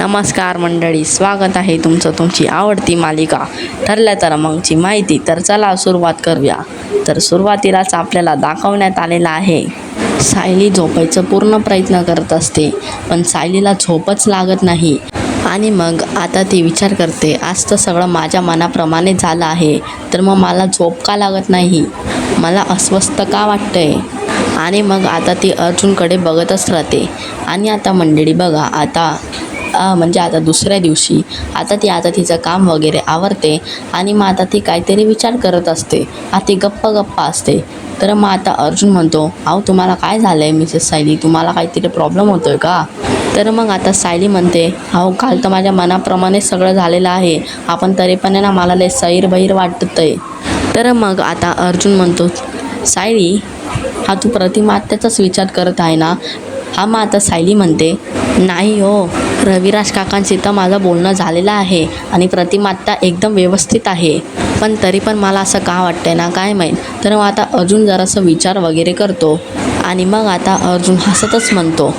नमस्कार मंडळी स्वागत आहे तुमचं तुमची आवडती मालिका. ठरल्या तर मगची माहिती तर चला सुरुवात करूया. तर सुरुवातीलाच आपल्याला दाखवण्यात आलेलं आहे. सायली झोपायचं पूर्ण प्रयत्न करत असते पण सायलीला झोपच लागत नाही. आणि मग आता ती विचार करते आज तर सगळं माझ्या मनाप्रमाणे झालं आहे तर मग मला झोप का लागत नाही? मला अस्वस्थ का वाटतंय? आणि मग आता ती अर्जुनकडे बघतच राहते. आणि आता मंडळी बघा आता म्हणजे आता दुसऱ्या दिवशी. आता ती आता तिचं काम वगैरे आवरते आणि मग आता ती काहीतरी विचार करत असते. आता ती गप्प गप्पा असते. तर मग आता अर्जुन म्हणतो अहो तुम्हाला काय झालं आहे मिसेस सायली? तुम्हाला काहीतरी प्रॉब्लेम होतो आहे का? तर मग आता सायली म्हणते अहो काल तर माझ्या मनाप्रमाणे सगळं झालेलं आहे. आपण तरी पण आहे ना मला लय सैर बहीर वाटत आहे तर मग आता अर्जुन म्हणतो सायली हा तू प्रतिमात्याचाच विचार करत आहे ना? हा मग आता सायली म्हणते नाही हो. रविराज काकांशी तर माझं बोलणं झालेलं आहे आणि प्रतिमात्ता एकदम व्यवस्थित आहे. पण तरी पण मला असं का वाटतंय ना काय माहीत? तर मग आता अर्जुन जरासं विचार वगैरे करतो आणि मग आता अर्जुन हसतच म्हणतो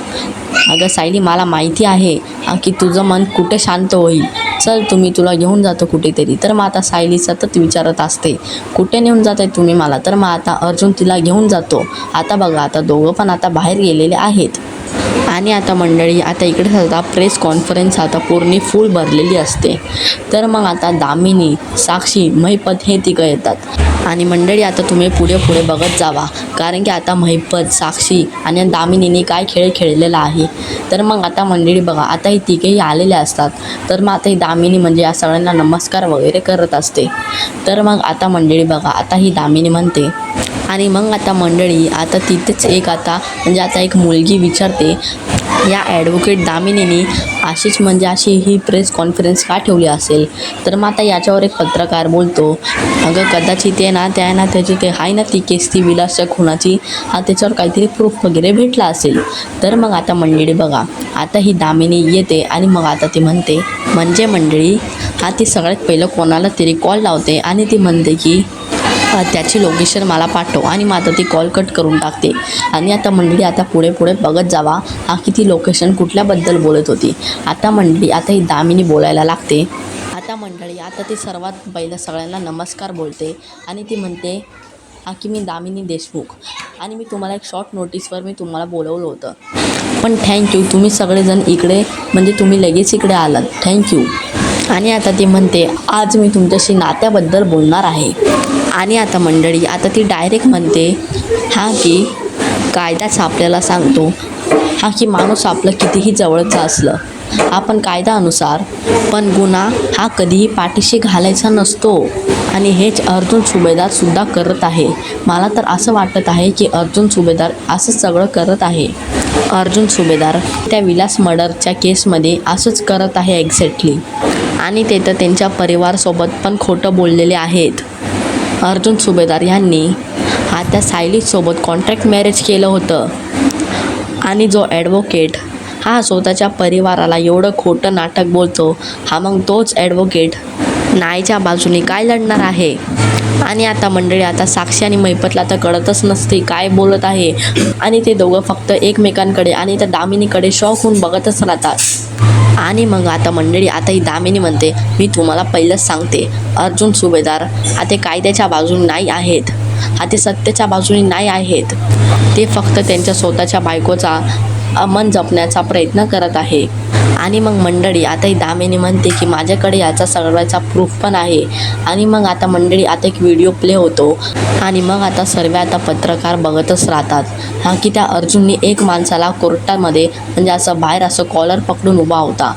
अगं सायली मला माहिती आहे की तुझं मन कुठे शांत होईल? चल तुम्ही तुला घेऊन जातो कुठेतरी. तर मग आता सायली सतत विचारत असते कुठे नेऊन जात आहे तुम्ही मला? तर मग आता अर्जुन तिला घेऊन जातो. आता बघा आता दोघं पण आता बाहेर गेलेले आहेत. आणि आता मंडळी आता इकडे सुद्धा प्रेस कॉन्फरन्स आता पूर्ण फुल भरलेली असते. तर मग आता दामिनी साक्षी महिपत हे तिघं येतात. आणि मंडळी आता तुम्ही पुढे पुढे बघत जावा. कारण की आता महिपत साक्षी आणि दामिनीने काय खेळ खेळलेला आहे. तर मग आता मंडळी बघा आता हे तिघेही आलेले असतात. तर मग आता ही दामिनी म्हणजे या सगळ्यांना नमस्कार वगैरे करत असते. तर मग आता मंडळी बघा आता ही दामिनी म्हणते आणि मग आता मंडळी आता तिथेच एक आता म्हणजे आता एक मुलगी विचारते या ॲडव्होकेट दामिनीनी अशीच म्हणजे अशी ही प्रेस कॉन्फरन्स का ठेवली असेल? तर मग आता याच्यावर एक पत्रकार बोलतो अगं कदाचित ते ना त्या ना त्याची ते आहे ना ती केस ती विलासच्या खुनाची हा त्याच्यावर काहीतरी प्रूफ वगैरे भेटला असेल. तर मग आता मंडळी बघा आता ही दामिनी येते आणि मग आता ती म्हणते म्हणजे मंडळी हा ती सगळ्यात पहिलं कोणाला तरी कॉल लावते आणि ती म्हणते की त्याची लोकेशन मला पाठव आणि मग आता ती कॉल कट करून टाकते. आणि आता मंडळी आता पुढे पुढे बघत जावा हा की ती लोकेशन कुठल्याबद्दल बोलत होती. आता मंडळी आता ही दामिनी बोलायला लागते. आता मंडळी आता ती सर्वात पहिलं सगळ्यांना नमस्कार बोलते आणि ती म्हणते हा की मी दामिनी देशमुख. आणि मी तुम्हाला एक शॉर्ट नोटीसवर मी तुम्हाला बोलवलं होतं. पण थँक्यू तुम्ही सगळेजण इकडे म्हणजे तुम्ही लगेच इकडे आलात. थँक्यू आणि आता ती म्हणते आज मी तुमच्याशी नात्याबद्दल बोलणार आहे. आणि आता मंडळी आता ती डायरेक्ट म्हणते हा की कायदाच आपल्याला सांगतो. हा की माणूस आपलं कितीही जवळचं असलं आपण कायद्यानुसार पण गुन्हा हा कधीही पाठीशी घालायचा नसतो. आणि हेच अर्जुन सुभेदारसुद्धा करत आहे. मला तर असं वाटत आहे की अर्जुन सुभेदार असं सगळं करत आहे. अर्जुन सुभेदार त्या विलास मर्डरच्या केसमध्ये असंच करत आहे एक्झॅक्टली आणि ते तर त्यांच्या परिवारसोबत पण खोटं बोललेले आहेत. अर्जुन सुभेदार यांनी हा त्या सायलीसोबत कॉन्ट्रॅक्ट मॅरेज केलं होतं. आणि जो ॲडव्होकेट हा स्वतःच्या परिवाराला एवढं खोटं नाटक बोलतो हा मग तोच ॲडव्होकेट नायच्या बाजूने काय लढणार आहे? आणि आता मंडळी आता साक्षी आणि मैपतला तर कळतच नसते काय बोलत आहे. आणि ते दोघं फक्त एकमेकांकडे आणि त्या दामिनीकडे शॉक होऊन बघतच राहतात. आणि मग आता मंडळी आता ही दामिनी म्हणते मी तुम्हाला पहिलंच सांगते अर्जुन सुभेदार हा ते कायद्याच्या बाजूने नाही आहेत. हा ते सत्तेच्या बाजूने नाही आहेत. ते फक्त त्यांच्या स्वतःच्या बायकोचा मन जपण्याचा प्रयत्न करत आहे. आणि मग मंडळी आता ही दामिनी म्हणते की माझ्याकडे याचा सगळ्याचा प्रूफ पण आहे. आणि मग आता मंडळी आता एक व्हिडिओ प्ले होतो. आणि मग आता सर्व आता पत्रकार बघतच राहतात. हा की त्या अर्जुनने एक माणसाला कोर्टामध्ये म्हणजे असं बाहेर असं कॉलर पकडून उभा होता.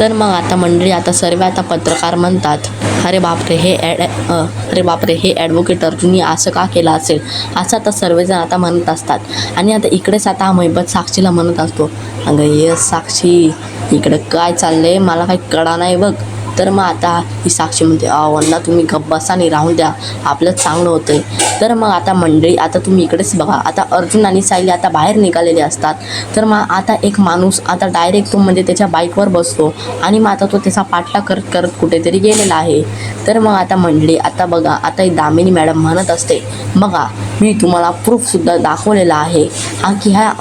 तर मग आता मंडळी आता सर्व आता पत्रकार म्हणतात अरे बापरे हे ॲड अरे बापरे हे ॲडव्होकेट अर्जुनी असं का केलं असेल? असं आता सर्वजण आता म्हणत असतात. आणि आता इकडेच आता हा महिबत साक्षीला म्हणत असतो अगं ये साक्षी इकडं काय चाललं आहे मला काही कळा नाही बघ. तर मग आता ही साक्षी म्हणते अण्णा तुम्ही गप्प राहून द्या. आपलं चांगलं होतं आहे तर मग आता मंडळी आता तुम्ही इकडेच बघा. आता अर्जुन आणि सायली आता बाहेर निघालेले असतात. तर मग आता एक माणूस आता डायरेक्ट तो म्हणजे त्याच्या बाईकवर बसतो आणि मग आता तो त्याचा पाठला करत करत कुठेतरी गेलेला आहे. तर मग आता मंडळी आता बघा आता ही दामिनी मॅडम म्हणत असते बघा मी तुम्हाला प्रूफसुद्धा दाखवलेला आहे. हा की ह्या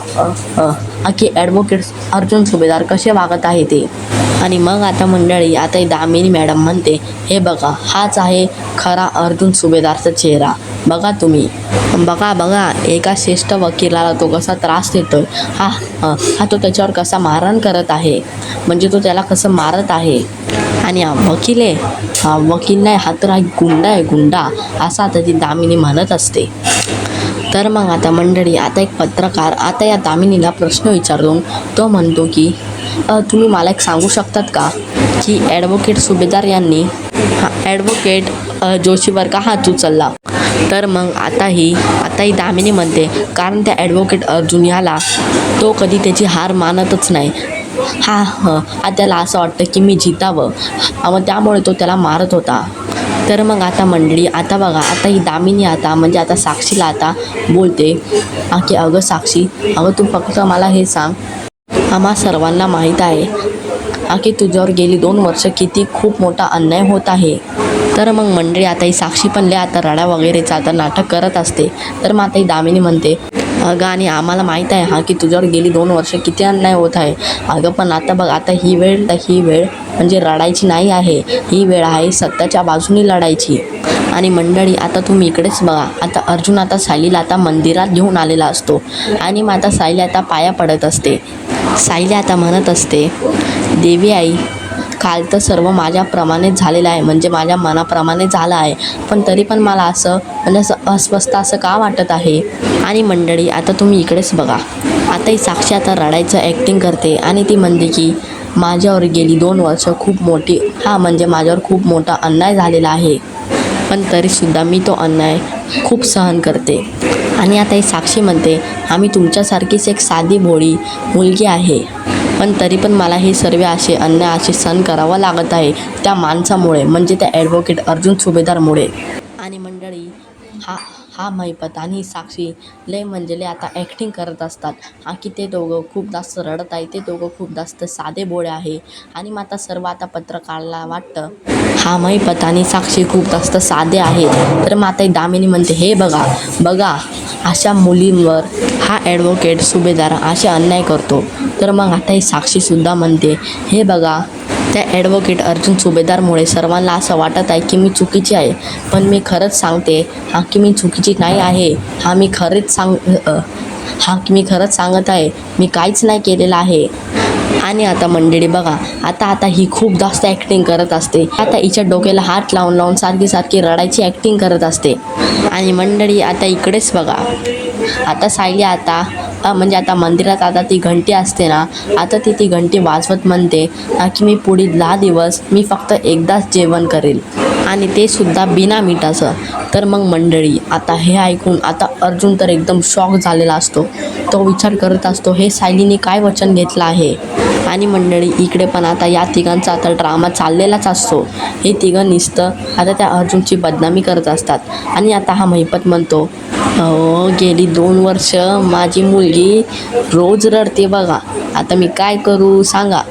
हा की ॲडव्होकेट अर्जुन सुभेदार कसे वागत आहे ते? आणि मग आता मंडळी आता दामिनी मॅडम म्हणते हे बघा हाच आहे खरा अर्जुन सुभेदारचा चेहरा. बघा तुम्ही. बघा बघा एका श्रेष्ठ वकिलाला तो कसा त्रास देतो हा हा हा तो त्याच्यावर कसा मारण करत आहे. म्हणजे तो त्याला कसं मारत आहे. आणि वकील आहे. वकील नाही हा तर हा गुंडा आहे गुंडा असं आता ती दामिनी म्हणत असते. तर मग आता मंडळी आता एक पत्रकार आता या दामिनीला प्रश्न विचारतो तो म्हणतो की तुम्ही मला एक सांगू शकतात का की ॲडव्होकेट सुभेदार यांनी हा ॲडव्होकेट जोशीवर का हात उचलला? तर मग आताही आताही दामिनी म्हणते कारण त्या ॲडव्होकेट अर्जुन याला तो कधी त्याची हार मानतच नाही. हा हां त्याला असं वाटतं की मी जितावं. मग त्यामुळे तो त्याला मारत होता. तर मग आता मंडळी आता बघा आता ही दामिनी आता म्हणजे आता साक्षीला आता बोलते. की अगं साक्षी अगं तू फक्त मला हे सांग. आम्हा सर्वांना माहीत आहे हा की तुझ्यावर गेली दोन वर्ष किती खूप मोठा अन्याय होत आहे. तर मग मंडळी आता ही साक्षी पण लय आता रडा वगैरेचा आता नाटक करत असते. तर मग आता ही दामिनी म्हणते अगं आणि आम्हाला माहीत आहे हा की तुझ्यावर गेली दोन वर्ष किती अन्याय होत आहे. अगं पण आता बघ आता ही वेळ तर ही वेळ म्हणजे रडायची नाही आहे. ही वेळ आहे सत्याच्या बाजूने लढायची. आणि मंडळी आता तुम्ही इकडेच बघा. आता अर्जुन आता सायलीला आता मंदिरात घेऊन आलेला असतो. आणि मग आता सायली आता पाया पडत असते. सायली आता म्हणत असते देवी आई काल तर सर्व माझ्याप्रमाणेच झालेलं आहे. म्हणजे माझ्या मनाप्रमाणे झालं आहे. पण तरी पण मला असं म्हणजे असं अस्वस्थ असं का वाटत आहे? आणि मंडळी आता तुम्ही इकडेच बघा. आता ही साक्षी आता रडायचं ॲक्टिंग करते. आणि ती म्हणते की माझ्यावर गेली दोन वर्ष खूप मोठी हा म्हणजे माझ्यावर खूप मोठा अन्याय झालेला आहे. पण तरीसुद्धा मी तो अन्याय खूप सहन करते. आणि आता ही साक्षी म्हणते आम्ही तुमच्यासारखीच एक साधी भोळी मुलगी आहे. पण तरी पण मला हे सर्व असे अन्याय असे सहन करावं लागत आहे त्या माणसामुळे म्हणजे त्या ॲडव्होकेट अर्जुन सुभेदारमुळे. आणि मंडळी हा हा महिपत आणि साक्षी लय म्हणजे लय आता ॲक्टिंग करत असतात. हा की ते दोघं खूप जास्त रडत आहे ते दोघं खूप जास्त साधे बोळे आहे. आणि मग आता सर्व आता पत्रकारला वाटतं हा महिपत आणि साक्षी खूप जास्त साधे आहेत. तर मग आता दामिनी म्हणते हे बघा बघा अशा मुलींवर हा ॲडव्होकेट सुभेदार असे अन्याय करतो. तर मग आता ही साक्षीसुद्धा म्हणते हे बघा त्या ॲडव्होकेट अर्जुन सुभेदारमुळे सर्वांना असं वाटत आहे की मी चुकीची आहे. पण मी खरंच सांगते हा की मी चुकीची नाही आहे हा मी खरेच सांग हा की मी खरंच सांगत आहे मी काहीच नाही केलेलं आहे. आणि आता मंडळी बघा आता आता ही खूप जास्त ॲक्टिंग करत असते. आता हिच्या डोक्याला हात लावून लावून सारखी सारखी रडायची ॲक्टिंग करत असते. आणि मंडळी आता इकडेच बघा. आता सायली आता म्हणजे आता मंदिरात आता ती घंटी असते ना आता ती ती घंटी वाजवत म्हणते की मी पुढील दहा दिवस मी फक्त एकदाच जेवण करेल. आणि ते सुद्धा बिना मिठाचं. तर मग मंडळी आता हे ऐकून आता अर्जुन तर एकदम शॉक झालेला असतो. तो विचार करत असतो हे सायलीने काय वचन घेतलं आहे? आणि मंडळी इकडे पण आता या तिघांचा आता ड्रामा चाललेलाच असतो. हे तिघं निसतं आता त्या अर्जुनची बदनामी करत असतात. आणि आता हा महिपत म्हणतो गेली दोन वर्ष माझी मुलगी रोज रडते बघा. आता मी काय करू सांगा.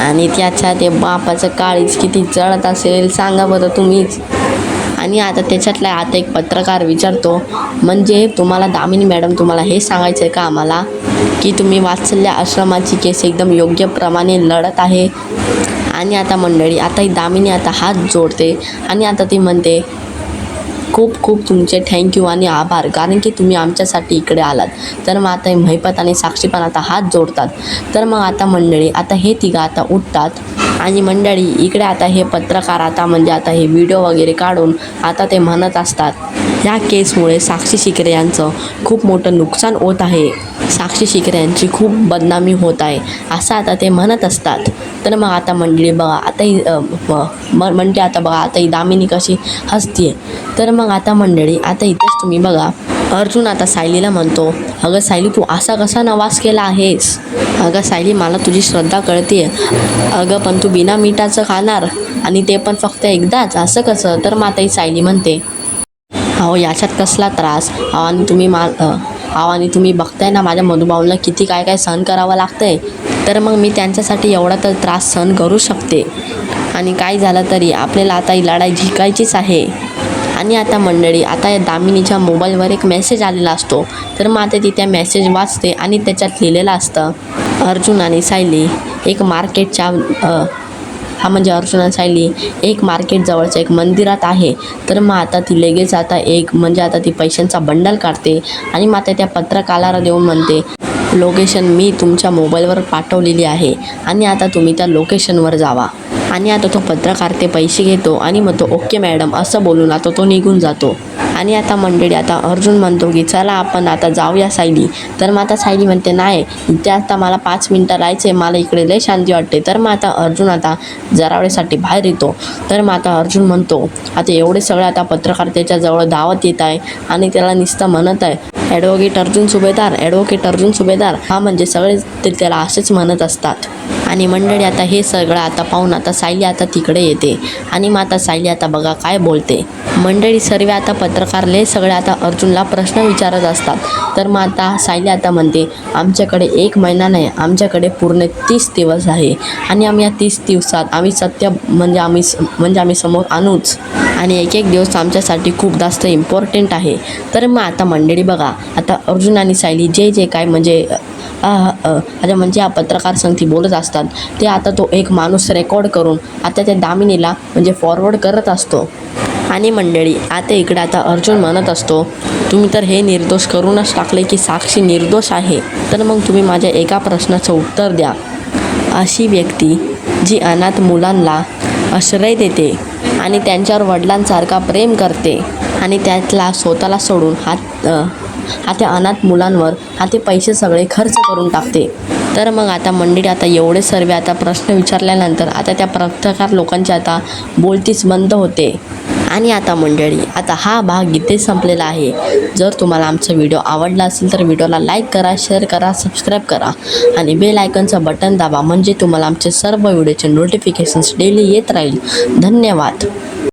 आणि त्याच्या ते बापाचं काळीच किती चढत असेल सांगा बरं तुम्हीच. आणि आता त्याच्यातला आता एक पत्रकार विचारतो म्हणजे तुम्हाला दामिनी मॅडम तुम्हाला हे सांगायचं आहे का आम्हाला? की तुम्ही वात्सल्य आश्रमाची केस एकदम योग्य प्रमाणे लढत आहे? आणि आता मंडळी आता ही दामिनी आता हात जोडते आणि आता ती म्हणते खूप खूप तुमचे थँक्यू आणि आभार. कारण की तुम्ही आमच्यासाठी इकडे आलात. तर मग आता हे महिपत आणि साक्षी पण आता हात जोडतात. तर मग आता मंडळी आता हे तिघं आता उठतात. आणि मंडळी इकडे आता हे पत्रकार आता म्हणजे आता हे व्हिडिओ वगैरे काढून आता ते म्हणत असतात ह्या केसमुळे साक्षी शिकरे यांचं खूप मोठं नुकसान होत आहे. साक्षी शिकरे यांची खूप बदनामी होत आहे. असं आता ते म्हणत असतात. तर मग आता मंडळी बघा आता ही अ, म- म्हणते आता बघा आता ही दामिनी कशी हसते तर मग आता मंडळी आता इथेच तुम्ही बघा अर्जुन आता सायलीला म्हणतो अगं सायली तू असा कसा नवास केला आहेस? अगं सायली मला तुझी श्रद्धा कळते अगं पण तू बिना मिठाचं खाणार आणि ते पण फक्त एकदाच असं कसं? तर मग सायली म्हणते अहो याच्यात कसला त्रास? अहो आणि तुम्ही मा अहो आणि तुम्ही बघताय ना माझ्या मधुभाऊला किती काय काय सहन करावं लागतंय? तर मग मी त्यांच्यासाठी एवढा तर त्रास सहन करू शकते. आणि काय झालं तरी आपल्याला आता ही लढाई जिंकायचीच आहे. आणि आता मंडळी आता या दामिनीच्या मोबाईलवर एक मेसेज आलेला असतो. तर मग आता ती त्या मेसेज वाचते आणि त्याच्यात लिहिलेलं असतं अर्जुन आणि सायली एक मार्केटच्या हा म्हणजे अर्जुन आणि सायली एक मार्केट जवळच्या एक मंदिरात आहे. तर मग आता ती लगेच आता एक म्हणजे आता ती पैशांचा बंडल काढते आणि मग आता त्या पत्रकाराला देऊन म्हणते लोकेशन मी तुमच्या मोबाईलवर पाठवलेली आहे आणि आता तुम्ही त्या लोकेशनवर जावा. आणि आता तो पत्रकार ते पैसे घेतो आणि मग तो ओके मॅडम असं बोलून आता तो निघून जातो. आणि आता मंडळी आता अर्जुन म्हणतो की चला आपण आता जाऊया सायली. तर मग आता सायली म्हणते नाही इथे आता मला पाच मिनटं राहायचं आहे मला इकडे लय शांती वाटते. तर मग आता अर्जुन आता जरावळीसाठी बाहेर येतो. तर मग आता अर्जुन म्हणतो आता एवढे सगळे आता पत्रकार त्याच्याजवळ धावत येत आहे आणि त्याला नुसतं म्हणत आहे ॲडव्होकेट अर्जुन सुभेदार ॲडव्होकेट अर्जुन सुभेदार. हा म्हणजे सगळे ते त्याला असेच म्हणत असतात. आणि मंडळी आता हे सगळं आता पाहून आता सायली आता तिकडे येते. आणि मग आता सायली आता बघा काय बोलते. मंडळी सर्व आता पत्रकारले सगळे आता अर्जुनला प्रश्न विचारत असतात. तर मग आता सायली आता म्हणते आमच्याकडे एक महिना नाही आमच्याकडे पूर्ण तीस दिवस आहे. आणि आम्ही या तीस दिवसात आम्ही सत्य म्हणजे आम्ही स- म्हणजे आम्ही समोर आणूच. आणि एक एक दिवस आमच्यासाठी खूप जास्त इम्पॉर्टंट आहे. तर मग आता मंडळी बघा आता अर्जुन आणि सायली जे जे काय म्हणजे म्हणजे या पत्रकार संगती बोलत असतात. ते आता तो एक माणूस रेकॉर्ड करून आता त्या दामिनीला म्हणजे फॉरवर्ड करत असतो. आणि मंडळी आता इकडे आता अर्जुन म्हणत असतो तुम्ही तर हे निर्दोष करूनच टाकले की साक्षी निर्दोष आहे. तर मग तुम्ही माझ्या एका प्रश्नाचं उत्तर द्या. अशी व्यक्ती जी अनाथ मुलांना आश्रय देते आणि त्यांच्यावर वडिलांसारखा प्रेम करते आणि त्यातला स्वतःला सोडून हात हा त्या अनाथ मुलांवर हा ते पैसे सगळे खर्च करून टाकते. तर मग आता मंडळी आता एवढे सर्व आता प्रश्न विचारल्यानंतर आता त्या पत्रकार लोकांची आता बोलतीच बंद होते. आणि आता मंडळी आता हा भाग इथे संपलेला आहे. जर तुम्हाला आमचा व्हिडिओ आवडला असेल तर व्हिडिओला लाईक करा शेअर करा सबस्क्राईब करा आणि बेल आयकनचं बटन दाबा म्हणजे तुम्हाला आमचे सर्व व्हिडिओचे नोटिफिकेशन्स डेली येत राहील. धन्यवाद.